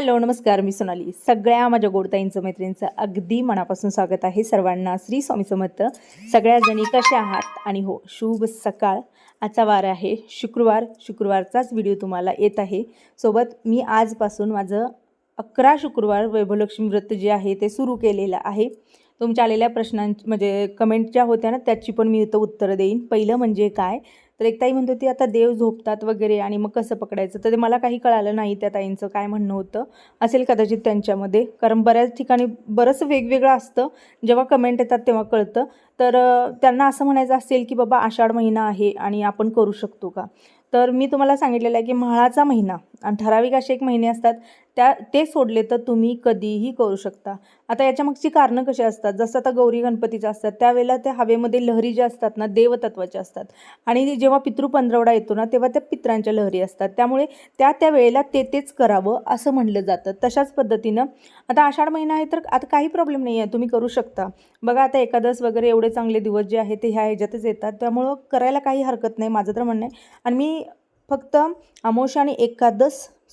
Hello नमस्कार मी सोनाली. सगळ्या माझ्या गोडताईंचं मैत्रिणींचं अगदी मनापासून स्वागत आहे सर्वांना. श्री स्वामी समर्थ. सगळ्या जणी कशा आहात? आणि हो शुभ सकाळ. आजचा वार आहे. शुक्रवार. शुक्रवारचाच व्हिडिओ तुम्हाला येत आहे. सोबत मी आजपासून माझं अकरा शुक्रवार वैभवलक्ष्मी व्रत जे आहे ते सुरू केलेलं आहे. तुमच्या आलेल्या प्रश्नांची म्हणजे कमेंट ज्या होत्या ना त्याची पण मी इथं उत्तरं देईन. पहिलं म्हणजे काय? तर एक ताई म्हणत होती आता देव झोपतात वगैरे आणि मग कसं पकडायचं? तर ते मला काही कळालं नाही त्या ताईंचं काय म्हणणं होतं. असेल कदाचित त्यांच्यामध्ये. कारण बऱ्याच ठिकाणी बरंच वेगवेगळं असतं. जेव्हा कमेंट येतात तेव्हा कळतं. तर त्यांना असं म्हणायचं असेल की बाबा आषाढ महिना आहे आणि आपण करू शकतो का? तर मी तुम्हाला सांगितलेलं आहे की म्हाळाचा महिना. आणि ठराविक असे एक महिने असतात त्या ते सोडले तर तुम्ही कधीही करू शकता. आता याच्या मागची कारणं कशी असतात? जसं आता गौरी गणपतीच्या असतात त्यावेळेला त्या हवेमध्ये लहरी ज्या असतात ना देवतत्वाच्या असतात. आणि जेव्हा पितृ पंधरवडा येतो ना तेव्हा त्या पित्रांच्या लहरी असतात. त्यामुळे त्या त्या वेळेला ते तेच करावं असं म्हणलं जातं. तशाच पद्धतीनं आता आषाढ महिना आहे तर आता काही प्रॉब्लेम नाही आहे तुम्ही करू शकता. बघा आता एकादस वगैरे एवढे चांगले दिवस जे आहे ते ह्या ह्याच्यातच येतात. त्यामुळं करायला काही हरकत नाही माझं तर म्हणणं आहे. आणि मी फक्त अमावस्या आणि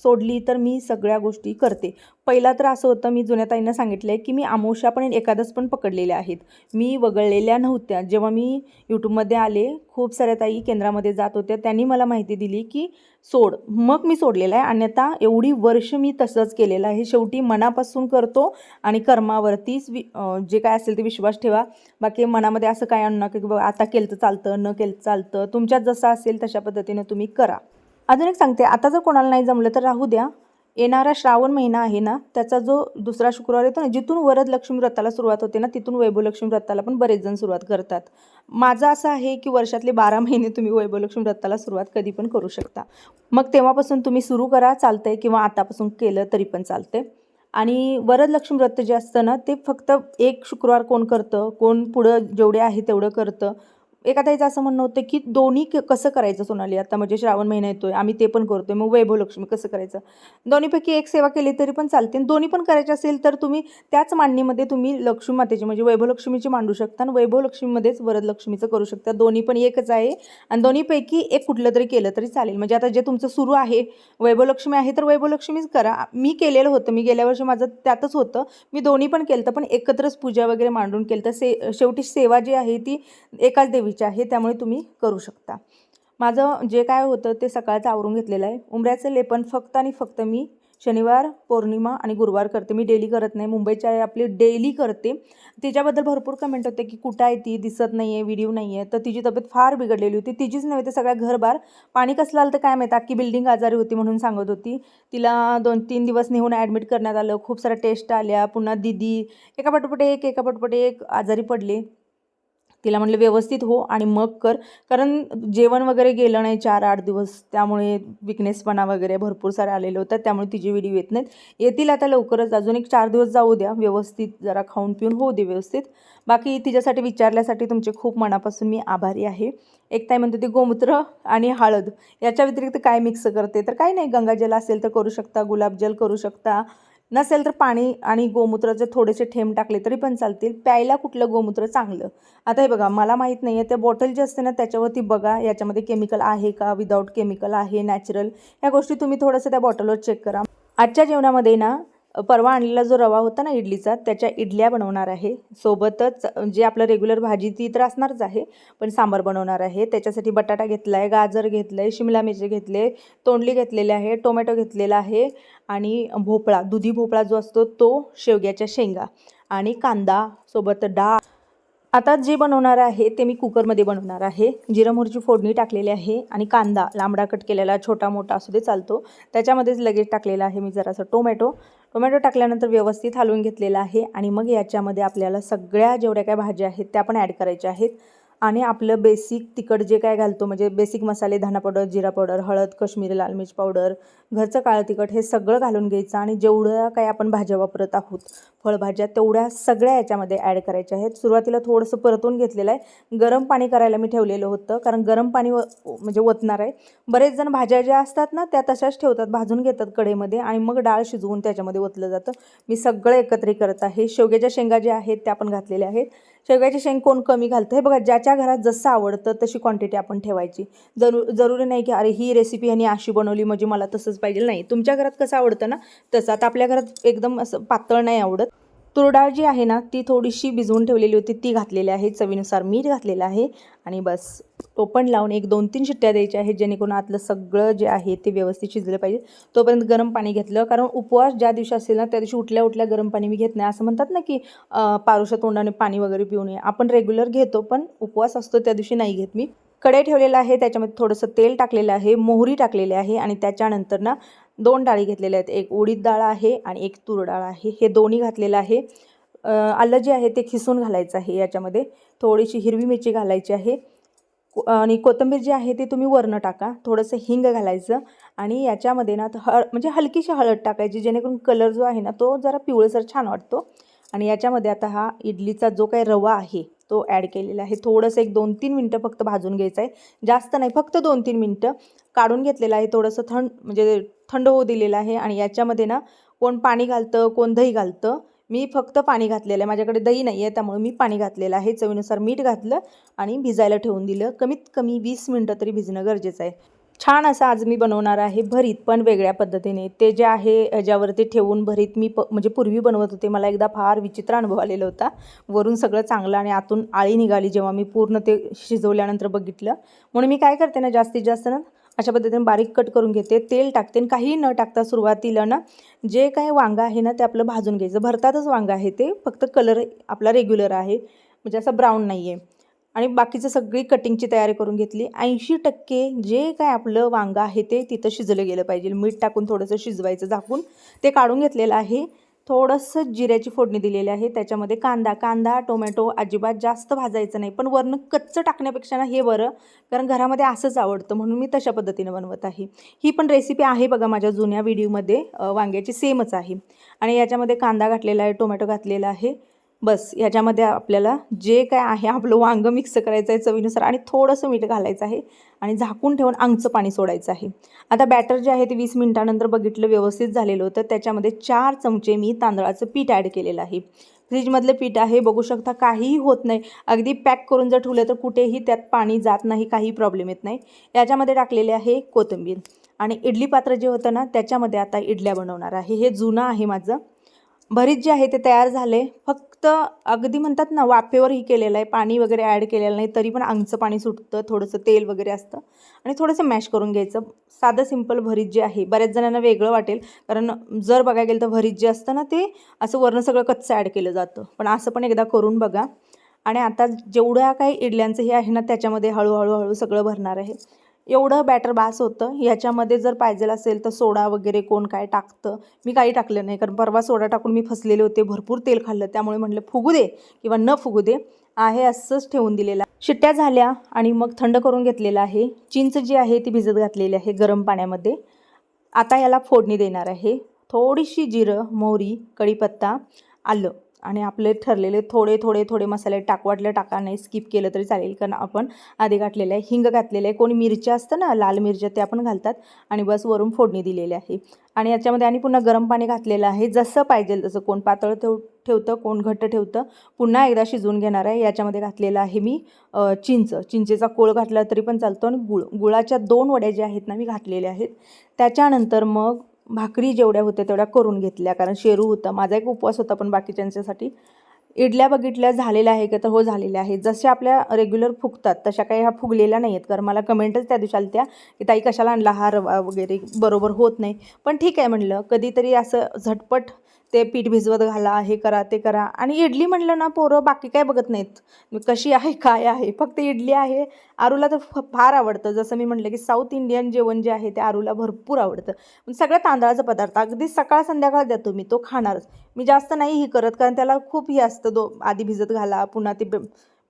सोडली तर मी सगळ्या गोष्टी करते. पहिला तर असं होतं मी जुन्या ताईंना सांगितलं आहे की मी आमोशा पण एकादस पण पकडलेल्या आहेत. मी वगळलेल्या नव्हत्या. जेव्हा मी यूट्यूबमध्ये आले खूप साऱ्या ताई केंद्रामध्ये जात होत्या. त्यांनी मला माहिती दिली की सोड मग मी सोडलेलं आहे. आणि आता एवढी वर्ष मी तसंच केलेलं आहे. शेवटी मनापासून करतो आणि कर्मावरतीच वि जे काय असेल ते विश्वास ठेवा. बाकी मनामध्ये असं काय आणू नका की बाबा आता केलं तर चालतं न केलं चालतं. तुमच्यात जसं असेल तशा पद्धतीनं तुम्ही करा. अजून एक सांगते. आता जर कोणाला नाही जमलं तर राहू द्या. येणारा श्रावण महिना आहे ना त्याचा जो दुसरा शुक्रवार येतो ना जिथून वरद लक्ष्मी व्रताला सुरुवात होते ना तिथून वैभवलक्ष्मी व्रताला पण बरेच जण सुरुवात करतात. माझं असं आहे की वर्षातले बारा महिने तुम्ही वैभवलक्ष्मी व्रताला सुरुवात कधी पण करू शकता. मग तेव्हापासून तुम्ही सुरू करा चालतंय किंवा आतापासून केलं तरी पण चालतंय. आणि वरदलक्ष्मी व्रत जे असतं ना ते फक्त एक शुक्रवार कोण करतं कोण पुढं जेवढे आहे तेवढं करतं. एका ताईचं असं म्हणणं होतं की दोन्ही क- कसं करायचं सोनाली? आता म्हणजे श्रावण महिना येतोय आम्ही ते पण करतोय मग वैभवलक्ष्मी कसं करायचं? दोन्हीपैकी एक सेवा केली तरी पण चालते. आणि दोन्ही पण करायचे असेल तर तुम्ही त्याच मांडणीमध्ये तुम्ही लक्ष्मी मातेची म्हणजे वैभवलक्ष्मीची मांडू शकता आणि वैभवलक्ष्मीमध्येच वरदलक्ष्मीचं करू शकता. दोन्ही पण एकच आहे आणि दोन्हीपैकी एक कुठलं तरी केलं तरी चालेल. म्हणजे आता जे तुमचं सुरू आहे वैभवलक्ष्मी आहे तर वैभवलक्ष्मीच करा. मी केलेलं होतं मी गेल्या वर्षी माझं त्यातच होतं. मी दोन्ही पण केलं होतं पण एकत्रच पूजा वगैरे मांडून केलं तर से शेवटी सेवा जी आहे ती एकाच देवीची आहे त्यामुळे तुम्ही करू शकता. माझं जे काय होतं ते सकाळचं आवरून घेतलेलं आहे. उमऱ्याचं लेपन फक्त आणि फक्त मी शनिवार पौर्णिमा आणि गुरुवार करते. मी डेली करत नाही. मुंबईच्या आहे आपली डेली करते. तिच्याबद्दल भरपूर कमेंट होते की कुठं आहे ती? दिसत नाही आहे व्हिडिओ नाही आहे तर तिची तब्येत फार बिघडलेली होती. तिचीच नव्हे तर सगळ्या घरबार. पाणी कसलं आलं तर काय माहीत? अख्खी बिल्डिंग आजारी होती म्हणून सांगत होती. तिला दोन तीन दिवस नेऊन ॲडमिट करण्यात आलं. खूप साऱ्या टेस्ट आल्या. पुन्हा दिदी. एका पटपट एक एका पटपट एक आजारी पडले. तिला म्हटलं व्यवस्थित हो आणि मग कर. कारण जेवण वगैरे गेलं नाही चार आठ दिवस त्यामुळे विकनेसपणा वगैरे भरपूर सारे आलेले होतात त्यामुळे तिचे व्हिडिओ येत नाहीत. येतील आता लवकरच अजून एक चार दिवस जाऊ द्या व्यवस्थित जरा खाऊन पिऊन होऊ दे व्यवस्थित. बाकी तिच्यासाठी विचारल्यासाठी तुमचे खूप मनापासून मी आभारी आहे. एक ताई म्हणते ती गोमूत्र आणि हळद याच्या व्यतिरिक्त काय मिक्स करते? तर काही नाही गंगाजल असेल तर करू शकता गुलाबजल करू शकता. नसेल तर पाणी आणि गोमूत्राचे थोडेसे थेंब टाकले तरी पण चालतील. प्यायला कुठलं गोमूत्र चांगलं? आता हे बघा मला माहीत नाही आहे त्या बॉटल जे असते ना त्याच्यावरती बघा याच्यामध्ये केमिकल आहे का विदाऊट केमिकल आहे नॅचरल ह्या गोष्टी तुम्ही थोडंसं त्या बॉटलवर चेक करा. आजच्या जेवणामध्ये ना परवा आणलेला जो रवा होता ना इडलीचा त्याच्या इडल्या बनवणार आहे. सोबतच जे आपलं रेग्युलर भाजी ती तर असणारच आहे पण सांबार बनवणार आहे. त्याच्यासाठी बटाटा घेतला आहे गाजर घेतलं आहे शिमला मिरची घेतले तोंडली घेतलेली आहे टोमॅटो घेतलेला आहे आणि भोपळा दुधी भोपळा जो असतो तो शेवग्याच्या शेंगा आणि कांदा सोबत डाळ. आता जे बनवणार आहे ते मी कुकरमध्ये बनवणार आहे. जिरं मोहरीची फोडणी टाकलेली आहे आणि कांदा लांबडा कट केलेला छोटा मोठा असू दे चालतो. त्याच्यामध्येच लगेच टाकलेला आहे मी जरासं टोमॅटो. टोमॅटो टाकल्यानंतर व्यवस्थित हलवून घेतलेला आहे आणि मग याच्यामध्ये आपल्याला सगळ्या जेवढ्या काय भाज्या आहेत त्या पण ॲड करायच्या आहेत. आणि आपलं बेसिक तिखट जे काय घालतो म्हणजे बेसिक मसाले धना पावडर जिरा पावडर हळद कश्मीरी लाल मिरच पावडर घरचं काळं तिखट हे सगळं घालून घ्यायचं आणि जेवढ्या काय आपण भाज्या वापरत आहोत फळभाज्या तेवढ्या सगळ्या याच्यामध्ये ॲड करायच्या आहेत. सुरुवातीला थोडंसं परतून घेतलेलं आहे. गरम पाणी करायला मी ठेवलेलं होतं कारण गरम पाणी व म्हणजे ओतणार आहे. बरेच जण भाज्या ज्या असतात ना त्या तशाच ठेवतात भाजून घेतात कडेमध्ये आणि मग डाळ शिजवून त्याच्यामध्ये ओतलं जातं. मी सगळं एकत्रित करत आहे. शेवग्याच्या शेंगा ज्या आहेत त्या पण घातलेल्या आहेत. शेवग्याची शेंग कोण कमी घालतं? हे बघा ज्याच्या घरात जसं आवडतं तशी क्वांटिटी आपण ठेवायची. जरू जरुरी नाही की अरे ही रेसिपी ह्यानी अशी बनवली म्हणजे मला तसंच पाहिजे. नाही तुमच्या घरात कसं आवडतं ना तसं. आता आपल्या घरात एकदम असं पातळ नाही आवडत. तूर डाळ जी आहे ना ती थोडीशी भिजवून ठेवलेली होती. ती घातलेली आहे. चवीनुसार मीठ घातलेलं आहे. आणि बस टोपण लावून एक दोन तीन शिट्ट्या द्यायच्या आहेत जेणेकरून आतलं सगळं जे आहे ते व्यवस्थित शिजलं पाहिजे. तोपर्यंत गरम पाणी घेतलं. कारण उपवास ज्या दिवशी असेल ना त्या दिवशी उठल्या उठल्या गरम पाणी मी घेत नाही. असं म्हणतात ना की अं, पारुषा तोंडाने पाणी वगैरे पिऊ नये आपण रेग्युलर घेतो पण उपवास असतो त्या दिवशी नाही घेत मी. कढई ठेवलेलं आहे. त्याच्यामध्ये थोडंसं तेल टाकलेलं आहे. मोहरी टाकलेली आहे. आणि त्याच्यानंतर ना दोन डाळी घेतलेले आहेत. एक उडीद डाळ आहे आणि एक तूर डाळ आहे. हे दोन्ही घातलेलं आहे. आलं जे आहे ते खिसून घालायचं आहे याच्यामध्ये. थोडीशी हिरवी मिरची घालायची आहे. आणि कोथिंबीर जी आहे ती तुम्ही वरनं टाका. थोडंसं हिंग घालायचं आणि याच्यामध्ये ना हळ म्हणजे हलकीशी हळद टाकायची जेणेकरून कलर जो आहे ना तो जरा पिवळसर छान वाटतो. आणि याच्यामध्ये आता हा इडलीचा जो काही रवा आहे तो ॲड केलेला आहे. थोडंसं एक दोन तीन मिनटं फक्त भाजून घ्यायचं आहे. जास्त नाही फक्त दोन तीन मिनटं काढून घेतलेलं आहे. थोडंसं थंड म्हणजे थंड होऊ दिलेलं आहे आणि याच्यामध्ये ना कोण पाणी घालतं कोण दही घालतं मी फक्त पाणी घातलेलं आहे. माझ्याकडे दही नाही आहे त्यामुळे मी पाणी घातलेलं आहे. चवीनुसार मीठ घातलं आणि भिजायला ठेवून दिलं. कमीत कमी वीस मिनटं तरी भिजणं गरजेचं आहे. छान असं आज मी बनवणार आहे भरीत पण वेगळ्या पद्धतीने. ते जे आहे ह्याच्यावरती ठेवून भरीत मी प म्हणजे पूर्वी बनवत होते मला एकदा फार विचित्र अनुभव आलेला होता. वरून सगळं चांगलं आणि आतून आळी निघाली जेव्हा मी पूर्ण ते शिजवल्यानंतर बघितलं. म्हणून मी काय करते ना जास्तीत जास्त ना अशा पद्धतीने बारीक कट करून घेते. तेल टाकते आणि काहीही न टाकता सुरुवातीला ना जे काही वांगं आहे ना ते आपलं भाजून घ्यायचं. भरतातच वांगं आहे ते फक्त कलर आपला रेग्युलर आहे. म्हणजे असं ब्राऊन नाही आहे आणि बाकीचं सगळी कटिंगची तयारी करून घेतली. ऐंशी टक्के जे काय आपलं वांगं आहे ते तिथं शिजलं गेलं पाहिजे. मीठ टाकून थोडंसं शिजवायचं झाकून. ते काढून घेतलेलं आहे. थोडंसं जिऱ्याची फोडणी दिलेली आहे. त्याच्यामध्ये कांदा कांदा टोमॅटो अजिबात जास्त भाजायचं नाही. पण वरनं कच्चं टाकण्यापेक्षा ना हे बरं कारण घरामध्ये असंच आवडतं. म्हणून मी तशा पद्धतीनं बनवत आहे. ही पण रेसिपी आहे बघा माझ्या जुन्या व्हिडिओमध्ये वांग्याची सेमच आहे. आणि याच्यामध्ये कांदा घातलेला आहे टोमॅटो घातलेला आहे. बस याच्यामध्ये आपल्याला जे काय आहे आपलं वांगं मिक्स करायचं आहे चवीनुसार आणि थोडंसं मीठ घालायचं आहे आणि झाकून ठेवून आंगचं पाणी सोडायचं आहे. आता बॅटर जे आहे ते वीस मिनिटानंतर बघितलं व्यवस्थित झालेलं होतं. त्याच्यामध्ये चार चमचे मी तांदळाचं पीठ ॲड केलेलं आहे. फ्रीजमधलं पीठ आहे बघू शकता काहीही होत नाही. अगदी पॅक करून जर ठेवलं तर कुठेही त्यात पाणी जात नाही काही प्रॉब्लेम येत नाही. याच्यामध्ये टाकलेले आहे कोथिंबीर आणि इडली पात्र जे होतं ना त्याच्यामध्ये आता इडल्या बनवणार आहे. हे जुनं आहे माझं. भरीत जे आहे ते तयार झाले. फक्त अगदी म्हणतात ना वाफेवरही केलेलं आहे. पाणी वगैरे ॲड केलेलं नाही तरी पण अंगचं पाणी सुटतं थोडंसं तेल वगैरे असतं. आणि थोडंसं मॅश करून घ्यायचं. साधं सिंपल भरीत जे आहे बऱ्याच जणांना वेगळं वाटेल. कारण जर बघायला गेलं तर भरीत जे असतं ना ते असं वरनं सगळं कच्चं ॲड केलं जातं. पण असं पण एकदा करून बघा. आणि आता जेवढ्या काही इडल्यांचं हे आहे ना त्याच्यामध्ये हळूहळू हळू सगळं भरणार आहे. एवढं बॅटर बास होतं. ह्याच्यामध्ये जर पाहिजे असेल तर सोडा वगैरे कोण काय टाकतं? मी काही टाकलं नाही. कारण परवा सोडा टाकून मी फसलेले होते. भरपूर तेल खाल्लं. त्यामुळे म्हटलं फुगू दे किंवा न फुगू दे. आहे असंच ठेवून दिलेलं. शिट्ट्या झाल्या आणि मग थंड करून घेतलेलं आहे. चिंच जी आहे ती भिजत घातलेली आहे गरम पाण्यामध्ये. आता याला फोडणी देणार आहे. थोडीशी जिरं मोहरी कढीपत्ता आलं. आणि आपले ठरलेले थोडे थोडे थोडे मसाले टाक वाटलं टाका नाही स्किप केलं तरी चालेल. कारण आपण आधी घातलेलं आहे हिंग घातलेलं आहे. कोणी मिरच्या असतं ना लाल मिरच्या त्या आपण घालतात. आणि बस वरून फोडणी दिलेली आहे. आणि याच्यामध्ये आणि पुन्हा गरम पाणी घातलेलं आहे. जसं पाहिजे तसं कोण पातळ ठेव ठेवतं कोण घट्ट ठेवतं. पुन्हा एकदा शिजवून घेणार आहे. याच्यामध्ये घातलेलं आहे मी चिंच. चिंचेचा कोळ घातला तरी पण चालतो आणि गुळ. गुळाच्या दोन वड्या ज्या आहेत ना मी घातलेल्या आहेत. त्याच्यानंतर मग भाकरी जेवढ्या होत्या तेवढ्या करून घेतल्या. कारण शेरू होता माझा एक उपवास होता पण बाकीच्यांच्यासाठी. इडल्या बघितल्या झालेल्या आहे का तर हो झालेल्या आहेत. जसे आपल्या रेग्युलर फुगतात तशा काही ह्या फुगलेल्या नाही आहेत कारण मला कमेंटच त्या दिवशी आल्या त्या की ताई कशाला आणला हा रवा वगैरे? बरोबर होत नाही. पण ठीक आहे म्हणलं. कधीतरी असं झटपट ते पीठ भिजवत घाला हे करा ते करा. आणि इडली म्हणलं ना पोरं बाकी काय बघत नाहीत. कशी आहे काय आहे? फक्त इडली आहे. आरूला तर फ- फार आवडतं. जसं मी म्हटलं की साऊथ इंडियन जेवण जे आहे ते आरूला भरपूर आवडतं. पण सगळं तांदळाचा पदार्थ अगदी सकाळ संध्याकाळ देतो मी तो खाणारच. मी जास्त नाही ही करत कारण त्याला खूप हे असतं दो आधी भिजत घाला पुन्हा ते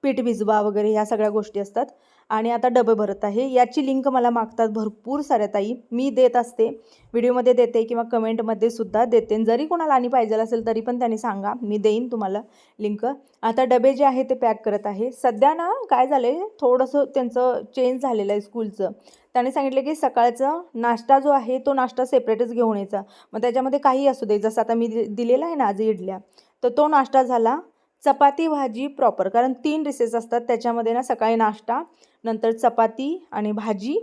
पीठ भिजवा वगैरे ह्या सगळ्या गोष्टी असतात. आणि आता डबे भरत आहे. याची लिंक मला मागतात भरपूर साऱ्या ताई. मी देत असते. व्हिडिओमध्ये देते किंवा कमेंटमध्ये सुद्धा देते. जरी कोणाला आणि पाहिजे असेल तरी पण त्यांनी सांगा. मी देईन तुम्हाला लिंक आता डबे जे आहे ते पॅक करत आहे. सध्या ना काय झालं आहे थोडंसं त्यांचं चेंज झालेलं आहे स्कूलचं त्याने सांगितलं की सकाळचं नाश्ता जो आहे तो नाश्ता सेपरेटच घेऊन यायचा. मग त्याच्यामध्ये काही असू दे. जसं आता मी दि- दिलेला आहे ना आज इडल्या तर तो नाश्ता झाला चपाती भाजी प्रॉपर कारण तीन डिशेस असतात. त्याच्यामध्ये ना सकाळी नाश्ता नंतर चपाती आणि भाजी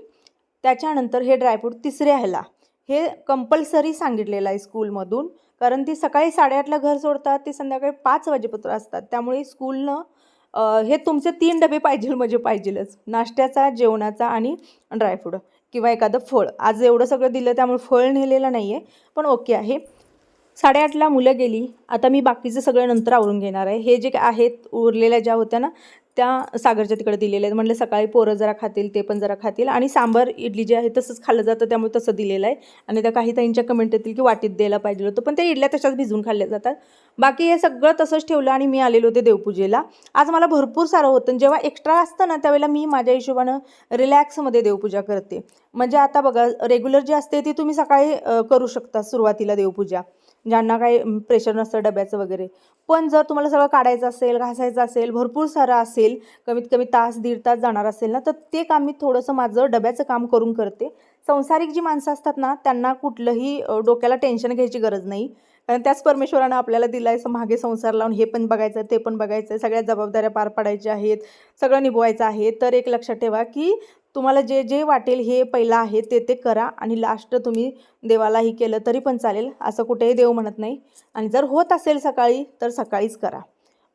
त्याच्यानंतर हे ड्रायफ्रूट तिसऱ्या ह्याला. हे कंपल्सरी सांगितलेलं आहे स्कूलमधून कारण ती सकाळी साडेआठला घर सोडतात ते संध्याकाळी पाच वाजेपत्र असतात. त्यामुळे स्कूलनं हे तुमचे तीन डबे पाहिजे म्हणजे पाहिजेलच. नाश्त्याचा जेवणाचा आणि ड्रायफ्रूट किंवा एखादं फळ. आज एवढं सगळं दिलं त्यामुळे फळ नेलेलं नाही आहे पण ओके आहे. साडेआठला मुलं गेली. आता मी बाकीचं सगळं नंतर आवरून घेणार आहे. हे जे काय आहेत उरलेल्या ज्या होत्या ना त्या सागरच्या तिकडे दिलेल्या आहेत. म्हटलं सकाळी पोरं जरा खातील ते पण जरा खातील. आणि सांबार इडली जे आहे तसंच खाल्लं जातं त्यामुळे तसं दिलेलं आहे. आणि त्या काही ताईंच्या कमेंट येतील की वाटीत द्यायला पाहिजे होतं. पण त्या इडल्या तशाच भिजून खाल्ल्या जातात. बाकी हे सगळं तसंच ठेवलं आणि मी आलेलो होते देवपूजेला. आज मला भरपूर सारं होतं आणि जेव्हा एक्स्ट्रा असतं ना त्यावेळेला मी माझ्या हिशोबानं रिलॅक्समध्ये देवपूजा करते. म्हणजे आता बघा रेग्युलर जी असते ती तुम्ही सकाळी करू शकता सुरुवातीला देवपूजा. ज्यांना काही प्रेशर नसतं डब्याचं वगैरे. पण जर तुम्हाला सगळं काढायचं असेल घासायचं असेल भरपूर सारं असेल कमीत कमी तास दीड तास जाणार असेल ना तर ते काम मी थोडंसं माझं डब्याचं काम करून करते. संसारिक जी माणसं असतात ना त्यांना कुठलंही डोक्याला टेन्शन घ्यायची गरज नाही. कारण त्याच परमेश्वरानं आपल्याला दिलं आहे मागे संसार लावून हे पण बघायचं ते पण बघायचं आहे सगळ्या जबाबदाऱ्या पार पाडायच्या आहेत सगळं निभवायचं आहे. तर एक लक्षात ठेवा की तुम्हाला जे जे वाटेल हे पहिलं आहे ते ते करा आणि लास्ट तुम्ही देवालाही केलं तरी पण चालेल. असं कुठेही देव म्हणत नाही. आणि जर होत असेल सकाळी तर सकाळीच करा.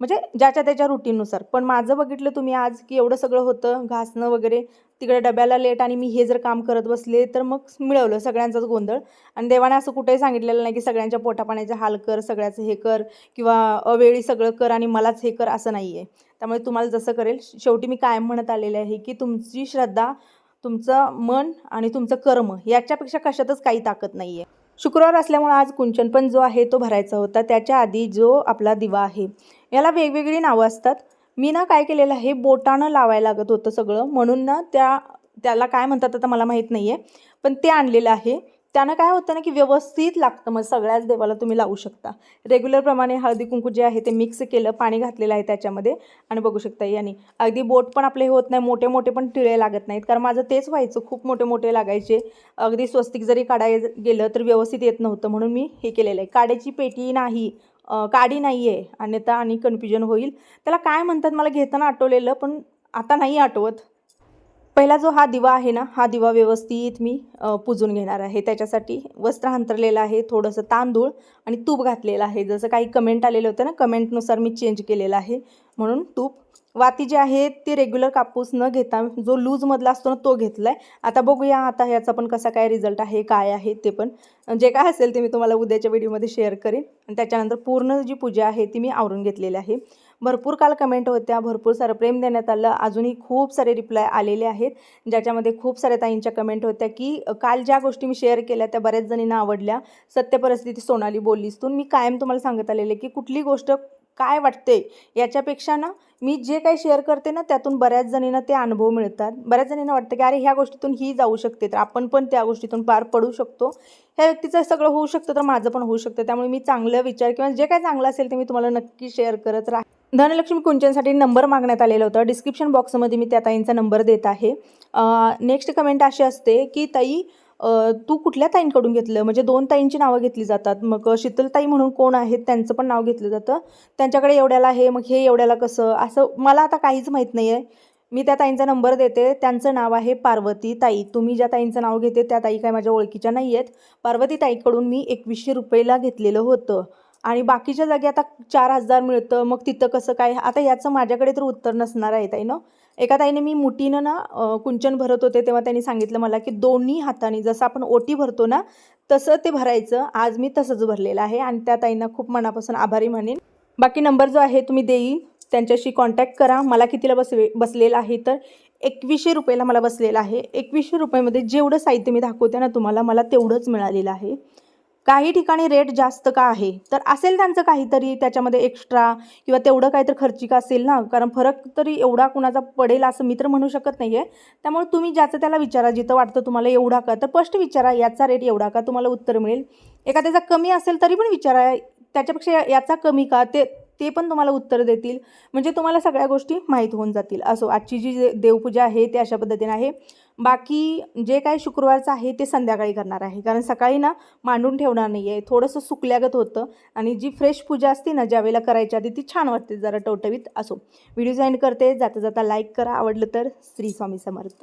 म्हणजे ज्याच्या त्याच्या रुटीननुसार पण माझं बघितलं तुम्ही आज की एवढं सगळं होतं घासणं वगैरे तिकडे डब्याला लेट आणि मी हे जर काम करत बसले तर मग मिळवलं सगळ्यांचाच गोंधळ. आणि देवाने असं कुठेही सांगितलेलं नाही की सगळ्यांच्या पोटापाण्याचे हाल कर सगळ्याचं हे कर किंवा अवेळी सगळं कर आणि मलाच हे कर असं नाही आहे त्यामुळे तुम्हाला जसं करेल शेवटी मी कायम म्हणत आलेले आहे की तुमची श्रद्धा तुमचं मन आणि तुमचं कर्म याच्यापेक्षा कशातच काही ताकद नाही आहे शुक्रवार असल्यामुळे आज कुंचन पण जो आहे तो भरायचा होता. त्याच्या आधी जो आपला दिवा आहे याला वेगवेगळी नावं असतात. मी ना काय केलेलं आहे बोटानं लावायला लागत होतं सगळं. म्हणून ना त्या त्याला काय म्हणतात आता मला माहीत नाही आहे पण ते आणलेलं आहे. त्यानं काय होतं ना की व्यवस्थित लागतं. मग सगळ्याच देवाला तुम्ही लावू शकता. रेग्युलरप्रमाणे हळदी कुंकू जे आहे ते मिक्स केलं पाणी घातलेलं आहे त्याच्यामध्ये. आणि बघू शकता यांनी. अगदी बोट पण आपले होत नाही मोठे मोठे पण टिळे लागत नाहीत. कारण माझं तेच व्हायचं खूप मोठे मोठे लागायचे. अगदी स्वस्तिक जरी काढाय गेलं तर व्यवस्थित येत नव्हतं. म्हणून मी हे केलेलं आहे. काड्याची पेटी नाही. काडी नाही आहे अन्यथा आणि कन्फ्युजन होईल. त्याला काय म्हणतात मला घेताना आठवलेलं पण आता नाही आठवत. पहिला जो हा दिवा आहे ना हा दिवा व्यवस्थित मी पुजून घेणार आहे. त्याच्यासाठी वस्त्र अंतरलेलं आहे थोडंसं तांदूळ आणि तूप घातलेलं आहे. जसं काही कमेंट आलेलं होतं ना कमेंटनुसार मी चेंज केलेलं आहे. म्हणून तूप. वाती जे आहे ते रेग्युलर कापूस न घेता जो लूजमधला असतो ना तो घेतला आहे आता बघूया आता ह्याचा पण कसा काय रिझल्ट आहे काय आहे ते पण. जे काय असेल ते मी तुम्हाला उद्याच्या व्हिडिओमध्ये शेअर करेन. आणि त्याच्यानंतर पूर्ण जी पूजा आहे ती मी आवरून घेतलेली आहे. भरपूर काल कमेंट होत्या भरपूर सारं प्रेम देण्यात आलं. अजूनही खूप सारे रिप्लाय आलेले आहेत. ज्याच्यामध्ये खूप साऱ्या ताईंच्या कमेंट होत्या की काल ज्या गोष्टी मी शेअर केल्या त्या बऱ्याच जणींना आवडल्या. सत्य परिस्थिती सोनाली बोललीसतून मी कायम तुम्हाला सांगत आलेले की कुठली गोष्ट काय वाटते याच्यापेक्षा ना मी जे काही शेअर करते ना त्यातून बऱ्याच जणींना ते अनुभव मिळतात. बऱ्याच जणींना वाटतं की अरे ह्या गोष्टीतून ही जाऊ शकते. तर आपण पण त्या गोष्टीतून पार पडू शकतो. ह्या व्यक्तीचं सगळं होऊ शकतं तर माझं पण होऊ शकतं. त्यामुळे मी चांगलं विचार किंवा जे काय चांगलं असेल ते मी तुम्हाला नक्की शेअर करत राहते धनलक्ष्मी कुंचनसाठी नंबर मागण्यात आलेला होता. डिस्क्रिप्शन बॉक्समध्ये मी त्या ताईंचा नंबर देत आहे. नेक्स्ट कमेंट अशी असते की ताई तू कुठल्या ताईंकडून घेतलं? म्हणजे दोन ताईंची नावं घेतली जातात. मग शीतलताई म्हणून कोण आहेत? त्यांचं पण नाव घेतलं जातं. त्यांच्याकडे एवढ्याला आहे मग हे एवढ्याला कसं? असं मला आता काहीच माहीत नाही आहे मी त्या ताईंचा नंबर देते. त्यांचं नाव आहे पार्वती ताई. तुम्ही ज्या ताईंचं नाव घेते त्या ताई काय माझ्या ओळखीच्या नाही आहेत पार्वती ताईकडून मी एकवीसशे रुपयेला घेतलेलं होतं. आणि बाकीच्या जागी आता चार हजार मिळतं मग तिथं कसं काय? आता याचं माझ्याकडे तर उत्तर नसणार आहे ताई ना? एका ताईने मी मुठीनं ना कुंचन भरत होते तेव्हा त्यांनी सांगितलं मला की दोन्ही हाताने जसं आपण ओटी भरतो ना तसं ते भरायचं. आज मी तसंच भरलेलं आहे आणि त्या ताईंना खूप मनापासून आभारी म्हणेन बाकी नंबर जो आहे तुम्ही देईन. त्यांच्याशी कॉन्टॅक्ट करा. मला कितीला बसवे बसलेला आहे तर एकवीसशे रुपयाला मला बसलेला आहे. एकवीसशे रुपयामध्ये जेवढं साहित्य मी दाखवते ना तुम्हाला मला तेवढंच मिळालेलं आहे. काही ठिकाणी रेट जास्त का आहे? तर असेल त्यांचं काहीतरी त्याच्यामध्ये एक्स्ट्रा किंवा तेवढं काहीतरी खर्चिक असेल ना? कारण फरक तरी एवढा कुणाचा पडेल असं मी तर म्हणू शकत नाही आहे त्यामुळे तुम्ही ज्याचं त्याला विचारा जिथं वाटतं तुम्हाला एवढा का? तर स्पष्ट विचारा याचा रेट एवढा का? तुम्हाला उत्तर मिळेल. एखाद्याचा कमी असेल तरी पण विचारा त्याच्यापेक्षा या- याचा कमी का? ते ते पण तुम्हाला उत्तर देतील. म्हणजे तुम्हाला सगळ्या गोष्टी माहीत होऊन जातील. असो आजची जी देवपूजा आहे ते अशा पद्धतीने आहे. बाकी जे काय शुक्रवारचं आहे ते संध्याकाळी करणार आहे. कारण सकाळी ना मांडून ठेवणार नाही आहे थोडंसं सुकल्यागत होतं. आणि जी फ्रेश पूजा असते ना ज्या वेळेला करायची आधी ती छान वाटते जरा टवटवीत. असो व्हिडिओ जॉईन करते जाता जाता लाईक करा. आवडलं तर श्री स्वामी समर्थ.